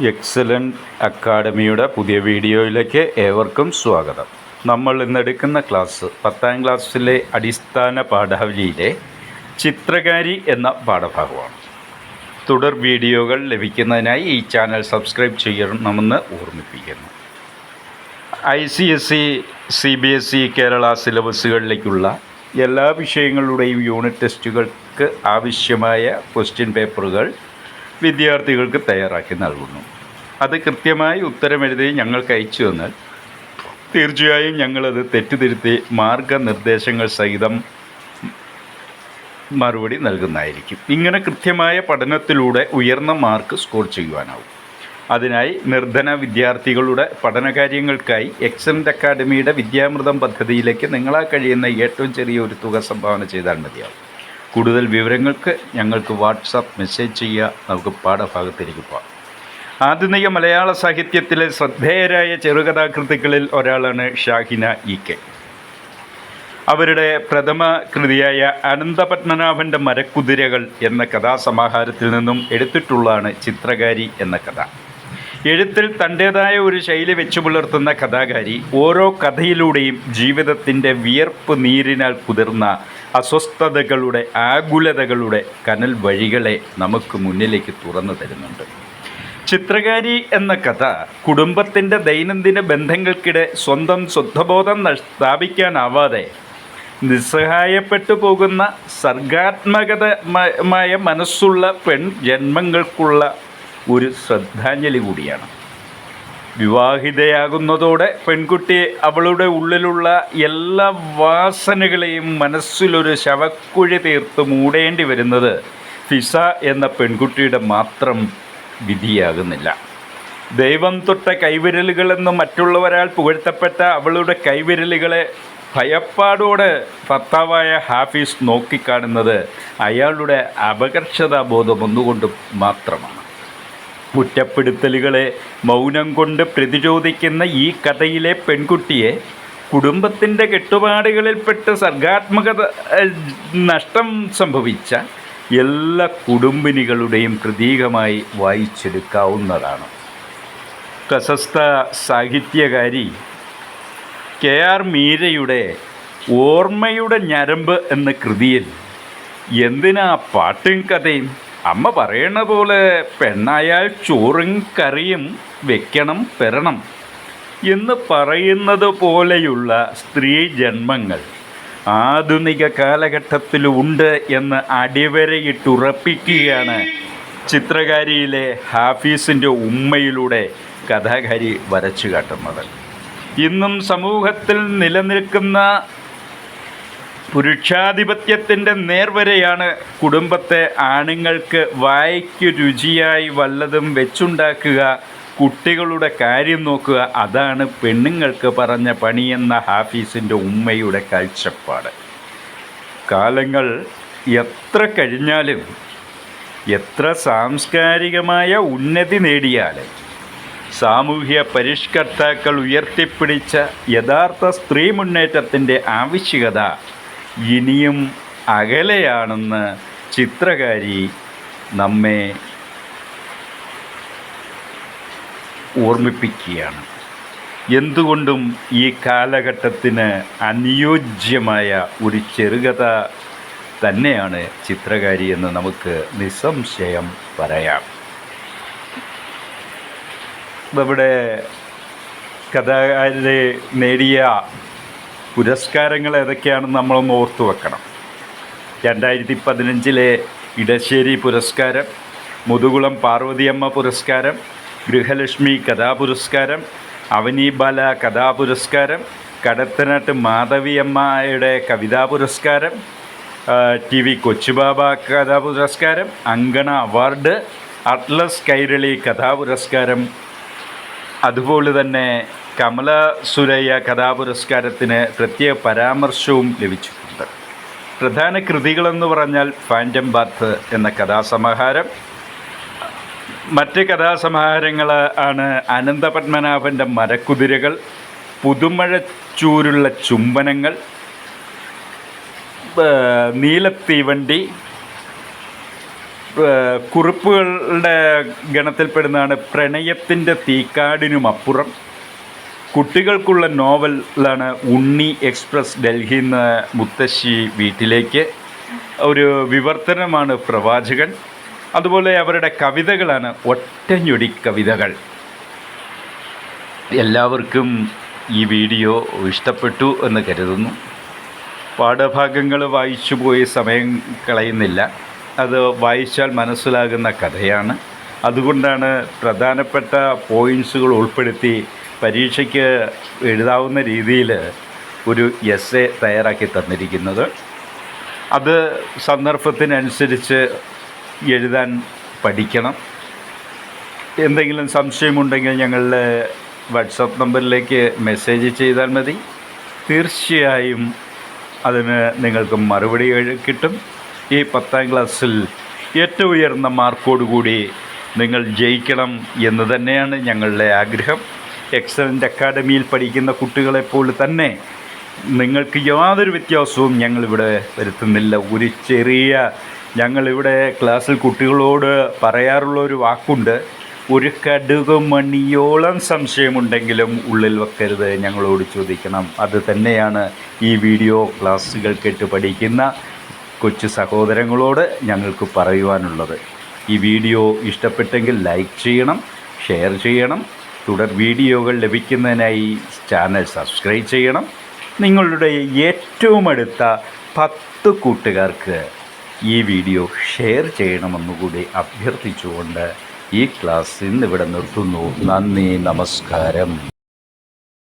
Excellent അക്കാഡമിയുടെ പുതിയ വീഡിയോയിലേക്ക് ഏവർക്കും സ്വാഗതം. നമ്മൾ ഇന്നെടുക്കുന്ന ക്ലാസ് പത്താം ക്ലാസ്സിലെ അടിസ്ഥാന പാഠാവലിയിലെ ചിത്രകാരി എന്ന പാഠഭാഗമാണ്. തുടർ വീഡിയോകൾ ലഭിക്കുന്നതിനായി ഈ ചാനൽ സബ്സ്ക്രൈബ് ചെയ്യണമെന്ന് ഓർമ്മിപ്പിക്കുന്നു. I C S C C B S E Kerala സിലബസുകളിലേക്കുള്ള എല്ലാ വിഷയങ്ങളുടെയും യൂണിറ്റ് ടെസ്റ്റുകൾക്ക് ആവശ്യമായ ക്വസ്റ്റ്യൻ പേപ്പറുകൾ വിദ്യാർത്ഥികൾക്ക് തയ്യാറാക്കി നൽകുന്നു. അത് കൃത്യമായി ഉത്തരമെഴുതി ഞങ്ങൾക്ക് അയച്ചു തന്നാൽ തീർച്ചയായും ഞങ്ങളത് തെറ്റുതിരുത്തി മാർഗനിർദ്ദേശങ്ങൾ സഹിതം മറുപടി നൽകുന്നതായിരിക്കും. ഇങ്ങനെ കൃത്യമായ പഠനത്തിലൂടെ ഉയർന്ന മാർക്ക് സ്കോർ ചെയ്യുവാനാവും. അതിനായി നിർധന വിദ്യാർത്ഥികളുടെ പഠനകാര്യങ്ങൾക്കായി എക്സലന്റ് അക്കാഡമിയുടെ വിദ്യാമൃതം പദ്ധതിയിലേക്ക് നിങ്ങളാ കഴിയുന്ന ഏറ്റവും ചെറിയ ഒരു തുക സംഭാവന ചെയ്താൽ മതിയാവും. കൂടുതൽ വിവരങ്ങൾക്ക് ഞങ്ങൾക്ക് വാട്സാപ്പ് മെസ്സേജ് ചെയ്യുക. നമുക്ക് പാഠഭാഗത്തിലേക്ക് പോകാം ആധുനിക മലയാള സാഹിത്യത്തിലെ ശ്രദ്ധേയരായ ചെറുകഥാകൃത്തുക്കളിൽ ഒരാളാണ് ഷാഹിന ഇ കെ. അവരുടെ പ്രഥമ കൃതിയായ അനന്തപത്മനാഭന്റെ മരക്കുതിരകൾ എന്ന കഥാസമാഹാരത്തിൽ നിന്നും എടുത്തിട്ടുള്ളതാണ് ചിത്രകാരി എന്ന കഥ. എഴുത്തിൽ തന്റേതായ ഒരു ശൈലി വെച്ചു പുലർത്തുന്ന കഥാകാരി ഓരോ കഥയിലൂടെയും ജീവിതത്തിന്റെ വിയർപ്പ് നീരിനാൽ കുതിർന്ന അസ്വസ്ഥതകളുടെ ആകുലതകളുടെ കനൽ വഴികളെ നമുക്ക് മുന്നിലേക്ക് തുറന്നു തരുന്നുണ്ട്. ചിത്രകാരി എന്ന കഥ കുടുംബത്തിന്റെ ദൈനംദിന ബന്ധങ്ങൾക്കിടെ സ്വന്തം നഷ്- സ്ഥാപിക്കാനാവാതെ നിസ്സഹായപ്പെട്ടു പോകുന്ന സർഗാത്മകതമായ മനസ്സുള്ള പെൺ ജന്മങ്ങൾക്കുള്ള ഒരു ശ്രദ്ധാഞ്ജലി കൂടിയാണ്. വിവാഹിതയാകുന്നതോടെ പെൺകുട്ടി അവളുടെ ഉള്ളിലുള്ള എല്ലാ വാസനകളെയും മനസ്സിലൊരു ശവക്കുഴി തീർത്ത് മൂടേണ്ടി വരുന്നത് ഫിസ എന്ന പെൺകുട്ടിയുടെ മാത്രം വിധിയാകുന്നില്ല. ദൈവം തൊട്ട കൈവിരലുകളെന്ന് മറ്റുള്ളവരാൽ പുകഴ്ത്തപ്പെട്ട അവളുടെ കൈവിരലുകളെ ഭയപ്പാടോടെ ഭർത്താവായ ഹാഫീസ് നോക്കിക്കാണുന്നത് അയാളുടെ അപകർഷതാബോധം ഒന്നുകൊണ്ട് മാത്രമാണ്. കുറ്റപ്പെടുത്തലുകളെ മൗനം കൊണ്ട് പ്രതിരോധിക്കുന്ന ഈ കഥയിലെ പെൺകുട്ടിയെ കുടുംബത്തിന്റെ കെട്ടുപാടുകളിൽപ്പെട്ട് സർഗാത്മകത നഷ്ടം സംഭവിച്ച എല്ലാ കുടുംബിനികളുടെയും പ്രതീകമായി വായിച്ചെടുക്കാവുന്നതാണ്. പ്രശസ്ത സാഹിത്യകാരി കെ ആർ മീരയുടെ ഓർമ്മയുടെ ഞരമ്പ് എന്ന കൃതിയിൽ എന്തിനാ പാട്ടും കഥയും? അമ്മ പറയണ പോലെ പെണ്ണായാൽ ചോറും കറിയും വെക്കണം പെരണം എന്ന് പറയുന്നത് പോലെയുള്ള സ്ത്രീ ജന്മങ്ങൾ ആധുനിക കാലഘട്ടത്തിലുണ്ട് എന്ന് അടിവരയിട്ടുറപ്പിക്കുകയാണ് ചിത്രകാരിയിലെ ഹാഫീസിന്റെ ഉമ്മയിലൂടെ കഥാകാരി വരച്ചു കാട്ടുന്നത്. ഇന്നും സമൂഹത്തിൽ നിലനിൽക്കുന്ന പുരുഷാധിപത്യത്തിന്റെ നേർവരെയാണ് കുടുംബത്തെ ആണുങ്ങൾക്ക് വായ്ക്ക് രുചിയായി വല്ലതും വെച്ചുണ്ടാക്കുക കുട്ടികളുടെ കാര്യം നോക്കുക. അതാണ് പെണ്ണുങ്ങൾക്ക് പറഞ്ഞ പണിയെന്ന ഹാഫീസിന്റെ ഉമ്മയുടെ കാഴ്ചപ്പാട്. കാലങ്ങൾ എത്ര കഴിഞ്ഞാലും എത്ര സാംസ്കാരികമായ ഉന്നതി നേടിയാലും സാമൂഹ്യ പരിഷ്കർത്താക്കൾ ഉയർത്തിപ്പിടിച്ച യഥാർത്ഥ സ്ത്രീ മുന്നേറ്റത്തിന്റെ ആവശ്യകത ഇനിയും അകലെയാണെന്ന് ചിത്രകാരി നമ്മെ ഓർമ്മിപ്പിക്കുകയാണ്. എന്തുകൊണ്ടും ഈ കാലഘട്ടത്തിന് അനുയോജ്യമായ ഒരു ചെറുകഥ തന്നെയാണ് ചിത്രകാരി എന്ന് നമുക്ക് നിസ്സംശയം പറയാം. നമ്മുടെ കഥകാരി നേടിയ പുരസ്കാരങ്ങൾ ഏതൊക്കെയാണെന്ന് നമ്മളൊന്ന് ഓർത്തു വെക്കണം. രണ്ടായിരത്തി പതിനഞ്ചിലെ ഇടശ്ശേരി പുരസ്കാരം മുതുകുളം പാർവതിയമ്മ പുരസ്കാരം ഗൃഹലക്ഷ്മി കഥാപുരസ്കാരം അവനി ബാല കഥാപുരസ്കാരം കടത്തനാട്ട് മാധവിയമ്മയുടെ കവിതാ പുരസ്കാരം ടി വി കൊച്ചുബാബ കഥാപുരസ്കാരം അങ്കണ അവാർഡ് അറ്റ്ലസ് കൈരളി കഥാപുരസ്കാരം അതുപോലെ തന്നെ കമല സുരയ്യ കഥാപുരസ്കാരത്തിന് പ്രത്യേക പരാമർശവും ലഭിച്ചിട്ടുണ്ട്. പ്രധാന കൃതികളെന്ന് പറഞ്ഞാൽ ഫാന്റം ബാത്ത് എന്ന കഥാസമാഹാരം. മറ്റ് കഥാസമാഹാരങ്ങൾ ആണ് അനന്തപത്മനാഭന്റെ മരക്കുതിരകൾ പുതുമഴച്ചൂരുള്ള ചുംബനങ്ങൾ നീലത്തീവണ്ടി കുറിപ്പുകളുടെ ഗണത്തിൽപ്പെടുന്നതാണ് പ്രണയത്തിന്റെ തീക്കാടിനുമപ്പുറം. കുട്ടികൾക്കുള്ള നോവലാണ് ഉണ്ണി എക്സ്പ്രസ് ഡൽഹിയിൽ നിന്ന് മുത്തശ്ശി വീട്ടിലേക്ക്. ഒരു വിവർത്തനമാണ് പ്രവാചകൻ. അതുപോലെ അവരുടെ കവിതകളാണ് ഒറ്റഞ്ഞൊടി കവിതകൾ. എല്ലാവർക്കും ഈ വീഡിയോ ഇഷ്ടപ്പെട്ടു എന്ന് കരുതുന്നു. പാഠഭാഗങ്ങൾ വായിച്ചു പോയി സമയം കളയുന്നില്ല. അത് വായിച്ചാൽ മനസ്സിലാകുന്ന കഥയാണ്. അതുകൊണ്ടാണ് പ്രധാനപ്പെട്ട പോയിന്റ്സുകൾ ഉൾപ്പെടുത്തി പരീക്ഷയ്ക്ക് എഴുതാവുന്ന രീതിയിൽ ഒരു എസ് എ തയ്യാറാക്കി തന്നിരിക്കുന്നത്. അത് സന്ദർഭത്തിനനുസരിച്ച് എഴുതാൻ പഠിക്കണം. എന്തെങ്കിലും സംശയമുണ്ടെങ്കിൽ ഞങ്ങളുടെ വാട്സപ്പ് നമ്പറിലേക്ക് മെസ്സേജ് ചെയ്താൽ മതി. തീർച്ചയായും അതിന് നിങ്ങൾക്ക് മറുപടി കിട്ടും. ഈ പത്താം ക്ലാസ്സിൽ ഏറ്റവും ഉയർന്ന മാർക്കോടുകൂടി നിങ്ങൾ ജയിക്കണം എന്ന് തന്നെയാണ് ഞങ്ങളുടെ ആഗ്രഹം. എക്സലന്റ് അക്കാഡമിയിൽ പഠിക്കുന്ന കുട്ടികളെപ്പോലെ തന്നെ നിങ്ങൾക്ക് യാതൊരു വ്യത്യാസവും ഞങ്ങളിവിടെ വരുത്തുന്നില്ല. ഒരു ചെറിയ ഞങ്ങളിവിടെ ക്ലാസ്സിൽ കുട്ടികളോട് പറയാറുള്ള ഒരു വാക്കുണ്ട്. ഒരു കടുക് മണിയോളം സംശയമുണ്ടെങ്കിലും ഉള്ളിൽ വെക്കരുത് ഞങ്ങളോട് ചോദിക്കണം. അത് തന്നെയാണ് ഈ വീഡിയോ ക്ലാസ്സുകൾ കേട്ട് പഠിക്കുന്ന കൊച്ചു സഹോദരങ്ങളോട് ഞങ്ങൾക്ക് പറയുവാനുള്ളത്. ഈ വീഡിയോ ഇഷ്ടപ്പെട്ടെങ്കിൽ ലൈക്ക് ചെയ്യണം ഷെയർ ചെയ്യണം തുടർ വീഡിയോകൾ ലഭിക്കുന്നതിനായി ചാനൽ സബ്സ്ക്രൈബ് ചെയ്യണം. നിങ്ങളുടെ ഏറ്റവും അടുത്ത പത്ത് കൂട്ടുകാർക്ക് ഈ വീഡിയോ ഷെയർ ചെയ്യണമെന്നുകൂടി അഭ്യർത്ഥിച്ചുകൊണ്ട് ഈ ക്ലാസ് ഇന്നിവിടെ നിർത്തുന്നു. നന്ദി നമസ്കാരം.